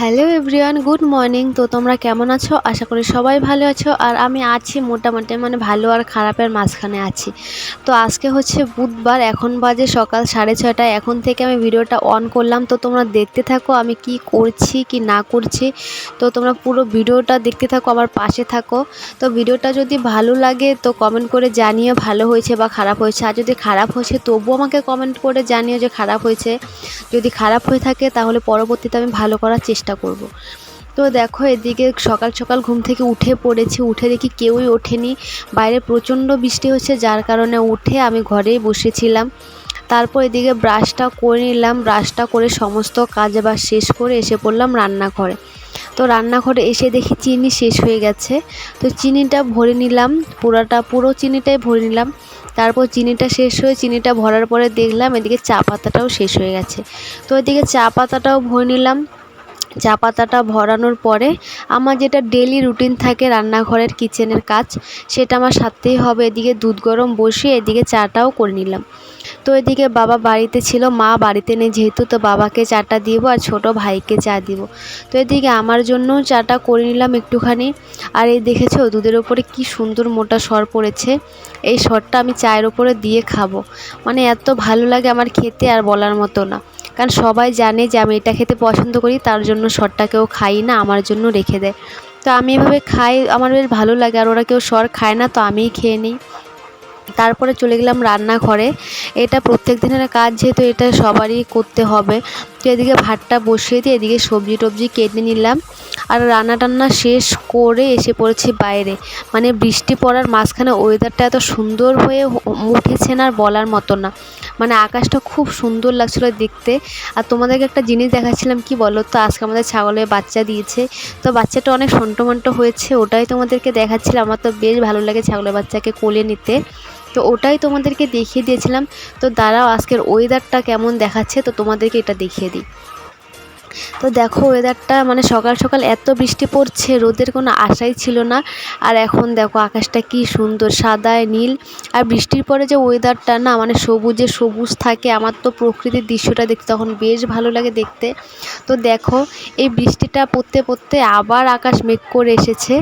Hello everyone, good morning. তো তোমরা কেমন আছো? আশা করি সবাই ভালো আছো। আর আমি আছি মোটামুটি মানে ভালো আর খারাপের মাঝখানে আছি। তো আজকে হচ্ছে বুধবার, এখন বাজে সকাল সাড়ে ছয়টা এখন থেকে আমি ভিডিওটা অন করলাম। তো তোমরা দেখতে থাকো আমি কি করছি, কি না করছি। তো তোমরা পুরো ভিডিওটা দেখতে থাকো, আমার পাশে থাকো। তো ভিডিওটা যদি ভালো লাগে তো কমেন্ট করে জানিও ভালো হয়েছে বা খারাপ হয়েছে। আর যদি খারাপ হয়েছে তবুও আমাকে কমেন্ট করে জানিও যে খারাপ হয়েছে। যদি খারাপ হয়ে থাকে তাহলে পরবর্তীতে আমি ভালো করার চেষ্টা করব। তো দেখো এদিকে সকাল সকাল ঘুম থেকে উঠে পড়েছি, উঠে দেখি কেউই ওঠেনি। বাইরে প্রচণ্ড বৃষ্টি হচ্ছে, যার কারণে উঠে আমি ঘরেই বসেছিলাম। তারপর এদিকে ব্রাশটা করে নিলাম, ব্রাশটা করে সমস্ত কাজ বাজ শেষ করে এসে পড়লাম রান্নাঘরে। তো রান্নাঘরে এসে দেখি চিনি শেষ হয়ে গেছে। তো চিনিটা ভরে নিলাম, পুরাটা, পুরো চিনিটাই ভরে নিলাম। তারপর চিনিটা শেষ হয়ে চিনিটা ভরার পরে দেখলাম এদিকে চা পাতাটাও শেষ হয়ে গেছে। তো এদিকে চা পাতাটাও ভরে নিলাম চা পাতাটা ভরানোর পরে আমার যেটা ডেলি রুটিন থাকে রান্নাঘরের কিচেনের কাজ, সেটা আমার সারতেই হবে। এদিকে দুধ গরম বসিয়ে এদিকে চাটাও করে নিলাম। তো এদিকে বাবা বাড়িতে ছিল, মা বাড়িতে নেই যেহেতু, তো বাবাকে চাটা দিব আর ছোট ভাইকে চা দিব। তো এদিকে আমার জন্যও চাটা করে নিলাম একটুখানি। আর এই দেখেছ, দুধের ওপরে কি সুন্দর মোটা সর পড়েছে। এই সরটা আমি চায়ের ওপরে দিয়ে খাব। মানে এত ভালো লাগে আমার খেতে আর বলার মতো না। কারণ সবাই জানে যে আমি এটা খেতে পছন্দ করি, তার জন্য সরটা কেউ খাই না, আমার জন্য রেখে দেয়। তো আমি এভাবে খাই, আমার বেশ ভালো লাগে আর ওরা কেউ সর খায় না, তো আমিই খেয়ে নিই। তারপরে চলে গেলাম রান্নাঘরে। এটা প্রত্যেক দিনের কাজ, যেহেতু এটা সবারই করতে হবে। তো এদিকে ভাতটা বসিয়ে দিয়ে এদিকে সবজি টবজি কেটে নিলাম। আর রান্না টান্না শেষ করে এসে পড়েছি বাইরে। মানে বৃষ্টি পড়ার মাঝখানে ওয়েদারটা এত সুন্দর হয়ে উঠেছে না আর বলার মতো না। মানে আকাশটা খুব সুন্দর লাগছিল দেখতে। আর তোমাদেরকে একটা জিনিস দেখাচ্ছিলাম, কি বলো তো আজকে আমাদের ছাগলের বাচ্চা দিয়েছে। তো বাচ্চাটা অনেক সন্টমন্ট হয়েছে, ওটাই তোমাদেরকে দেখাচ্ছিলাম। আমার তো বেশ ভালো লাগে ছাগলের বাচ্চাকে কোলে নিতে। তো ওটাই তোমাদেরকে দেখিয়ে দিয়েছিলাম। তো দাঁড়াও, আজকের ওয়েদারটা কেমন দেখাচ্ছে, তো তোমাদেরকে এটা দেখিয়ে দিই। তো দেখো ওয়েদারটা মানে সকাল সকাল এত বৃষ্টি পড়ছে, রোদের কোনো আশাই ছিল না। আর এখন দেখো আকাশটা কি সুন্দর, সাদায় নীল। আর বৃষ্টির পরে যে ওয়েদারটা না মানে সবুজে সবুজ থাকে, আমার তো প্রকৃতির দৃশ্যটা দেখতে তখন বেশ ভালো লাগে দেখতে। তো দেখো, এই বৃষ্টিটা পড়তে পড়তে আবার আকাশ মেঘ করে এসেছে।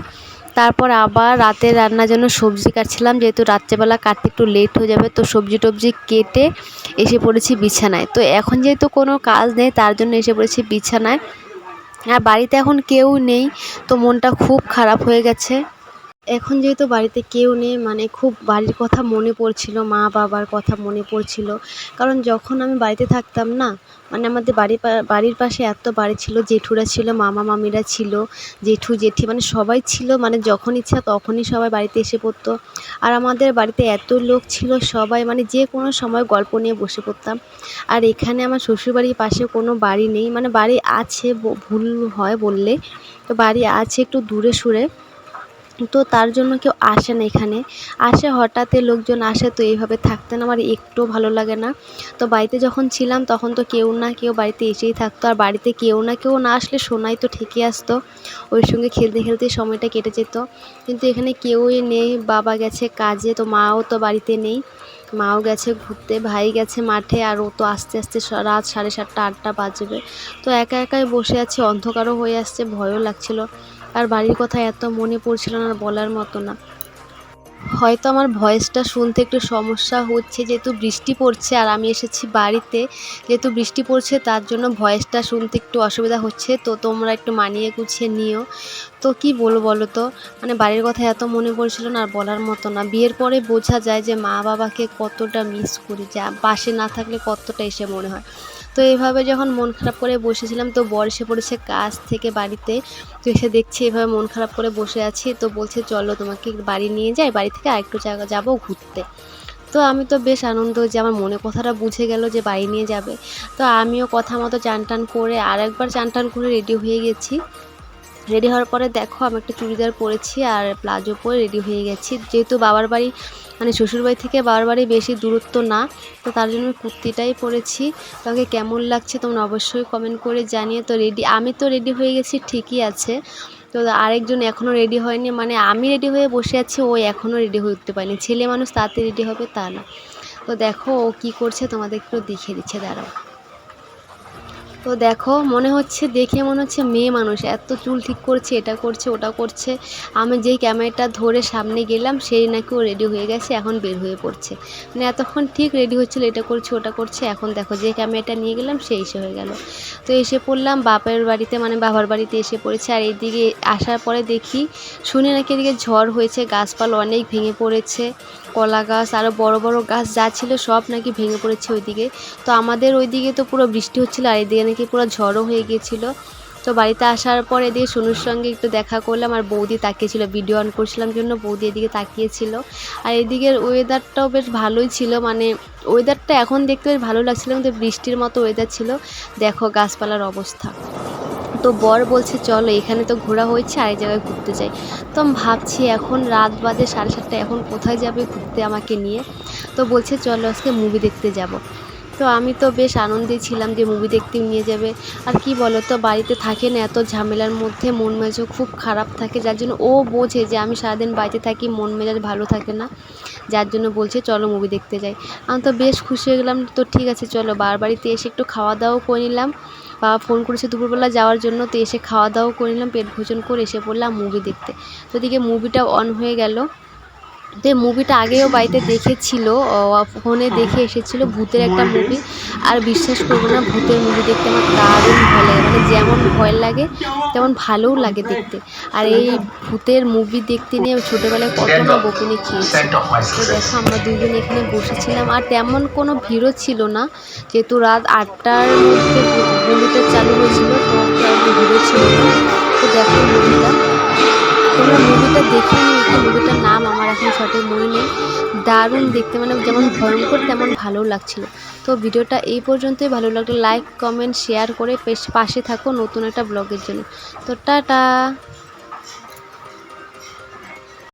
তারপর আবার রাতের রান্নার জন্য সবজি কাটছিলাম। যেহেতু রাত্রেবেলা কাটতে একটু লেট হয়ে যাবে, তো সবজি টবজি কেটে এসে পড়েছি বিছানায়। তো এখন যেহেতু কোনো কাজ নেই, তার জন্য এসে পড়েছি বিছানায়। আর বাড়িতে এখন কেউ নেই, তো মনটা খুব খারাপ হয়ে গেছে। এখন যেহেতু বাড়িতে কেউ নেই মানে খুব বাড়ির কথা মনে পড়ছিল, মা বাবার কথা মনে পড়ছিল। কারণ যখন আমি বাড়িতে থাকতাম না মানে আমাদের বাড়ি বাড়ির পাশে এত বাড়ি ছিল, জেঠুরা ছিল, মামা মামিরা ছিল, জেঠু জেঠি মানে সবাই ছিল মানে যখন ইচ্ছা তখনই সবাই বাড়িতে এসে পড়তো। আর আমাদের বাড়িতে এত লোক ছিল, সবাই মানে যে কোনো সময় গল্প নিয়ে বসে পড়তাম। আর এখানে আমার শ্বশুরবাড়ির পাশে কোনো বাড়ি নেই মানে বাড়ি আছে ভুল হয় বললে, তো বাড়ি আছে একটু দূরে সুরে। তো তার জন্য কেউ আসে না এখানে। আসে হঠাৎই লোকজন আসে, তো এইভাবে থাকতে না, আমার একটুও ভালো লাগে না। তো বাড়িতে যখন ছিলাম, তখন তো কেউ না, কেউ বাড়িতে এসেই থাকতো। আর বাড়িতে কেউ না কেউ না আসলে সোনাই তো ঠিকই আসতো। ওর সঙ্গে খেলতে খেলতে সময়টা কেটে যেত। কিন্তু এখানে কেউই নেই, বাবা গেছে কাজে, তো মাও তো বাড়িতে নেই। মাও গেছে ঘুরতে, ভাই গেছে মাঠে, আর ও তো আস্তে আস্তে রাত সাড়ে সাতটা, আটটা বাজবে। তো একা একাই বসে আছে, অন্ধকারও হয়ে আসছে, ভয়ও লাগছিল। আর বাড়ির কথা এত মনে পড়ছিল না বলার মতো না। হয়তো আমার ভয়েসটা শুনতে একটু সমস্যা হচ্ছে, যেহেতু বৃষ্টি পড়ছে আর আমি এসেছি বাড়িতে। যেহেতু বৃষ্টি পড়ছে, তার জন্য ভয়েসটা শুনতে একটু অসুবিধা হচ্ছে। তো তোমরা একটু মানিয়ে গুছিয়ে নিও। তো কি বলব বলো তো? মানে বাড়ির কথা এত মনে পড়ছিল না আর বলার মতো না। বিয়ের পরে বোঝা যায় যে মা বাবাকে কতটা মিস করি। যা, পাশে না থাকলে কতটা এসে মনে হয়। তো এইভাবে যখন মন খারাপ করে বসেছিলাম, তো বর এসে পড়েছে কাজ থেকে বাড়িতে। তো এসে দেখছি এভাবে মন খারাপ করে বসে আছি। তো বলছে, চলো তোমাকে বাড়ি নিয়ে যাই, বাড়ি থেকে আরেকটু জায়গা যাব ঘুরতে। তো আমি তো বেশ আনন্দ যে আমার মনে কথাটা বুঝে গেল যে বাড়ি নিয়ে যাবে। তো আমিও কথা মতো চান টান করে আর একবার চান টান করে রেডি হয়ে গেছি। রেডি হওয়ার পরে দেখো, আমি একটা চুড়িদার পরেছি আর প্লাজো পরে রেডি হয়ে গেছি। যেহেতু বাবার বাড়ি মানে শ্বশুরবাড়ি থেকে বাবার বাড়ি বেশি দূরত্ব না, তো তার জন্য কুর্তিটাই পরেছি। তোমাকে কেমন লাগছে তোমরা অবশ্যই কমেন্ট করে জানিয়ে তো রেডি আমি তো রেডি হয়ে গেছি, ঠিকই আছে। তো আরেকজন এখনও রেডি হয়নি মানে আমি রেডি হয়ে বসে আছি, ও এখনও রেডি হয়ে উঠতে পারেনি। ছেলে মানুষ তাতে রেডি হবে তা না। তো দেখো ও কী করছে তোমাদের একটু দেখিয়ে দিচ্ছে, দাঁড়াও। তো দেখো, মনে হচ্ছে দেখে মনে হচ্ছে মেয়ে মানুষ। এত চুল ঠিক করছে, এটা করছে, ওটা করছে। আমি যেই ক্যামেরাটা ধরে সামনে গেলাম, সেই নাকি ও রেডি হয়ে গেছে, এখন বের হয়ে পড়ছে। মানে এতক্ষণ ঠিক রেডি হচ্ছিল, এটা করছে, ওটা করছে, এখন দেখো যে ক্যামেরাটা নিয়ে গেলাম, সেই এসে হয়ে গেল। তো এসে পড়লাম, বাপের বাড়িতে মানে বাবার বাড়িতে এসে পড়েছে। আর এইদিকে আসার পরে দেখি, শুনে নাকি এদিকে ঝড় হয়েছে, গাছপালা অনেক ভেঙে পড়েছে। কলা গাছ আরও বড় বড় গাছ যা ছিল সব নাকি ভেঙে পড়েছে ওইদিকে। তো আমাদের ওইদিকে তো পুরো বৃষ্টি হচ্ছিল আর এদিকে নাকি পুরো ঝড়ও হয়ে গিয়েছিল। তো বাড়িতে আসার পর এদিকে সোনুর সঙ্গে একটু দেখা করলাম আর বৌদি তাকিয়েছিল ভিডিও অন করছিলাম জন্য বৌদি এদিকে তাকিয়েছিল। আর এদিকের ওয়েদারটাও বেশ ভালোই ছিল মানে ওয়েদারটা এখন দেখতে বেশ ভালো লাগছিল, কিন্তু বৃষ্টির মতো ওয়েদার ছিল। দেখো গাছপালার অবস্থা। তো বর বলছে, চলো, এখানে তো ঘোরা হয়েছে আর এই জায়গায় ঘুরতে যাই। তো আমি ভাবছি, এখন রাত বাজে সাড়ে সাতটা এখন কোথায় যাবে ঘুরতে আমাকে নিয়ে? তো বলছে, চলো, আজকে মুভি দেখতে যাব। তো আমি তো বেশ আনন্দে ছিলাম যে মুভি দেখতে নিয়ে যাবে। আর কি বলো তো, বাড়িতে থাকে না এত ঝামেলার মধ্যে, মন মেজাজ খুব খারাপ থাকে, যার জন্য ও বোঝে যে আমি সারাদিন বাড়িতে থাকি, মন মেজাজ ভালো থাকে না। যার জন্য বলছে, চলো মুভি দেখতে যাই। আমি তো বেশ খুশি হয়ে গেলাম, তো ঠিক আছে, চলো বার বাড়িতে এসে একটু খাওয়া দাওয়াও করে নিলাম। বাবা ফোন করেছে দুপুরবেলা যাওয়ার জন্য, তো এসে খাওয়া দাওয়াও করে নিলাম, পেট ভোজন করে এসে পড়লাম মুভি দেখতে। তো এদিকে মুভিটা অন হয়ে গেল। তো মুভিটা আগেও বাড়িতে দেখেছিল ফোনে দেখে এসেছিল ভূতের একটা মুভি আর বিশ্বাস করব না ভূতের মুভি দেখতে আমার দারুণ ভয় লাগে। মানে যেমন ভয় লাগে তেমন ভালোও লাগে দেখতে। আর এই ভূতের মুভি দেখতে নিয়ে ছোটোবেলায় কত না বকুনি খেয়েছি। তো দেখো আমরা দুজন এখানে বসেছিলাম আর তেমন কোনো ভিড়ও ছিল না। যেহেতু রাত আটটার মধ্যে মুভিটা চালু হয়েছিল তো তেমন ভিড়ও ছিল না। তো দেখো মুভিটা তোমরা মুভিটা দেখে একটু মুভিটার নাম আমার এখন সঠিক দারুণ দেখতে মানে যেমন ভয়ঙ্কর, তেমন ভালো লাগছিল। তো ভিডিওটা এই পর্যন্তই। ভালো লাগলে লাইক কমেন্ট শেয়ার করে পাশে থাকো নতুন একটা ব্লগের জন্য। তো টাটা!